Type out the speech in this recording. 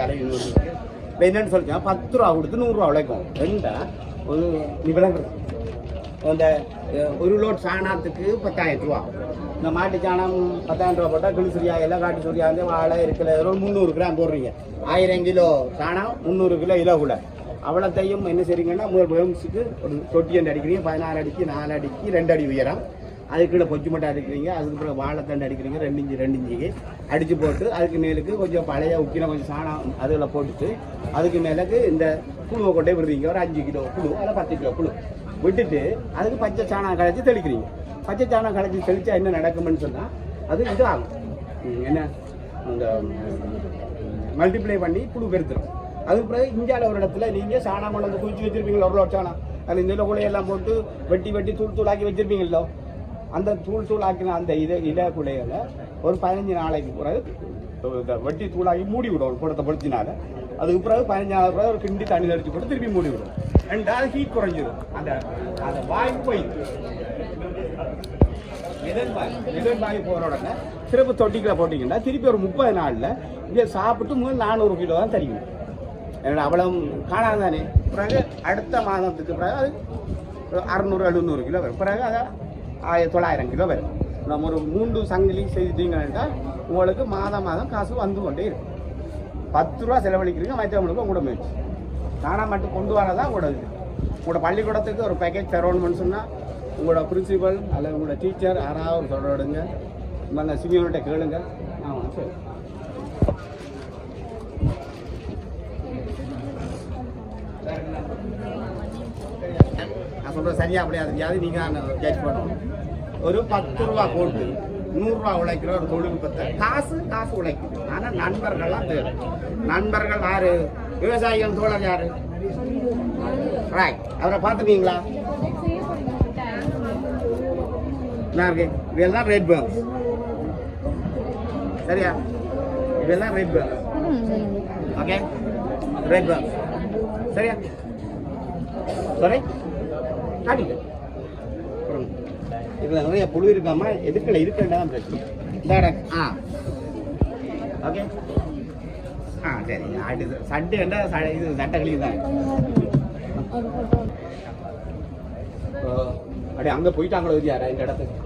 கலை இன்னொரு இப்போ என்னன்னு சொல்லிச்சா பத்து ரூபா கொடுத்து நூறுரூவா உழைக்கும். ரெண்டா ஒரு நிபுணங்கள் அந்த ஒரு லோட் சாணத்துக்கு பத்தாயிரம் ரூபா. இந்த மாட்டு சாணம் பத்தாயிரம் ரூபா போட்டால் கிளிசுரியா எல்லாம் காட்டு சுரியா வந்து வாழை இருக்கிற ஒரு முந்நூறு கிராம் போடுறீங்க. ஆயிரம் கிலோ சாணம் முந்நூறு கிலோ இலோ கூட அவ்வளோத்தையும் என்ன செய்றீங்கன்னா முதல் வேம்ஸுக்கு ஒரு தொட்டி அண்டு அடிக்கிறீங்க. பதினாறு அடிக்கு நாலு அடிக்கு ரெண்டு அடி உயரம். அதுக்குள்ள பொச்சு மட்டும் அடிக்கிறீங்க அதுக்கப்புறம் வாழைத்தண்டு அடிக்கிறீங்க ரெண்டு இஞ்சி ரெண்டு இஞ்சிக்கு. அடித்து போட்டு அதுக்கு மேலுக்கு கொஞ்சம் பழைய உக்கின கொஞ்சம் சாணம் அதில் போட்டுட்டு அதுக்கு மேலுக்கு இந்த புழுவை கொண்டே விடுறீங்க. ஒரு அஞ்சு கிலோ புழு அதில் பத்து கிலோ புழு. விட்டுட்டு அதுக்கு பச்சை சாணம் கழிச்சு தெளிக்கிறீங்க. பச்சை சாணம் கழிச்சு தெளிச்சா என்ன நடக்கும்னு சொன்னால் அது இது ஆகும் என்ன? அந்த மல்டிப்ளை பண்ணி புழு பெருத்துடும் அதுக்கு பிறகு இந்தியாவில் ஒரு இடத்துல நீங்கள் சாணம் கொண்டு வந்து குளிச்சு வச்சுருப்பீங்களோ? ஒரு சாணம். அதில் இந்த குலையெல்லாம் போட்டு வெட்டி வெட்டி தூள் தூளாக்கி வச்சிருப்பீங்களோ அந்த தூள் தூள் ஆக்கின அந்த இதை இலை குலையில ஒரு பதினஞ்சு நாளைக்கு பிறகு இந்த வெட்டி தூளாகி மூடி விடும் கூடத்தை படுத்தினால அதுக்கு பிறகு பதினஞ்சு நாள் பிறகு ஒரு கிண்டி தண்ணி அடிச்சு போட்டு திருப்பி மூடி விடும். ரெண்டாவது ஹீட் குறைஞ்சிடும் அந்த அந்த வாய் போய் எதிர்பாய் எதிர்பாய் போகிற உடனே திருப்பி தொட்டிக்கில் போட்டிங்கன்னா திருப்பி ஒரு முப்பது நாளில் இங்கே சாப்பிட்டு முதல் நானூறு கிலோ தான் தெரியும். என்னோட அவ்வளவு காணாது தானே பிறகு அடுத்த மாதத்துக்கு பிறகு அது ஒரு அறுநூறு எழுநூறு கிலோ வரும். பிறகு அதை ஆயிரத்தி தொள்ளாயிரம் கிலோ வரும் நம்ம ஒரு மூன்று சங்கிலி செய்துட்டீங்கன்னா உங்களுக்கு மாதம் மாதம் காசு வந்து கொண்டே இருக்கும் பத்து ரூபா செலவழிக்கிறீங்க மற்றவங்களுக்கு உங்களோட முயற்சி நானாக மட்டும் கொண்டு வரதான் உங்களோட இது உங்களோட பள்ளிக்கூடத்துக்கு ஒரு பேக்கேஜ் தரணும்னு சொன்னால் உங்களோட பிரின்சிபல் அல்லது உங்களோட டீச்சர் யாராவது ஒரு சொல்ல விடுங்க இந்த சீனியர்கிட்ட கேளுங்க ஆமாம் சரி நான் சொல்கிறது சரியாக அப்படியா தெரியாது நீங்கள் ஜட்ஜ் பண்ணணும். ஒரு பத்து ரூபா போட்டு நூறுரூவா உழைக்கிற ஒரு தொழில்நுட்பத்தை காசு காசு உழைக்கும். ஆனால் நண்பர்கள்லாம் தேவை. நண்பர்கள் யார்? விவசாயிகள் தோழர் யார்? ராய் அவரை பார்த்துருக்கீங்களா என்ன இதெல்லாம் ரெட் பேர்ஸ் சரியா? இதெல்லாம் red pears okay red pears சரியா? சரி காட்டிட்டு இதில் நிறைய புழு இருக்காம எதுக்குள்ள இருக்குன்னா தான் பிரச்சனை ஆ. ஓகே. ஆ சரி. அடுத்து சட்டு ச- இது சட்டை கிளி தான் அப்படியே அங்கே போயிட்டாங்களோ யாரா இந்த இடத்துக்கு?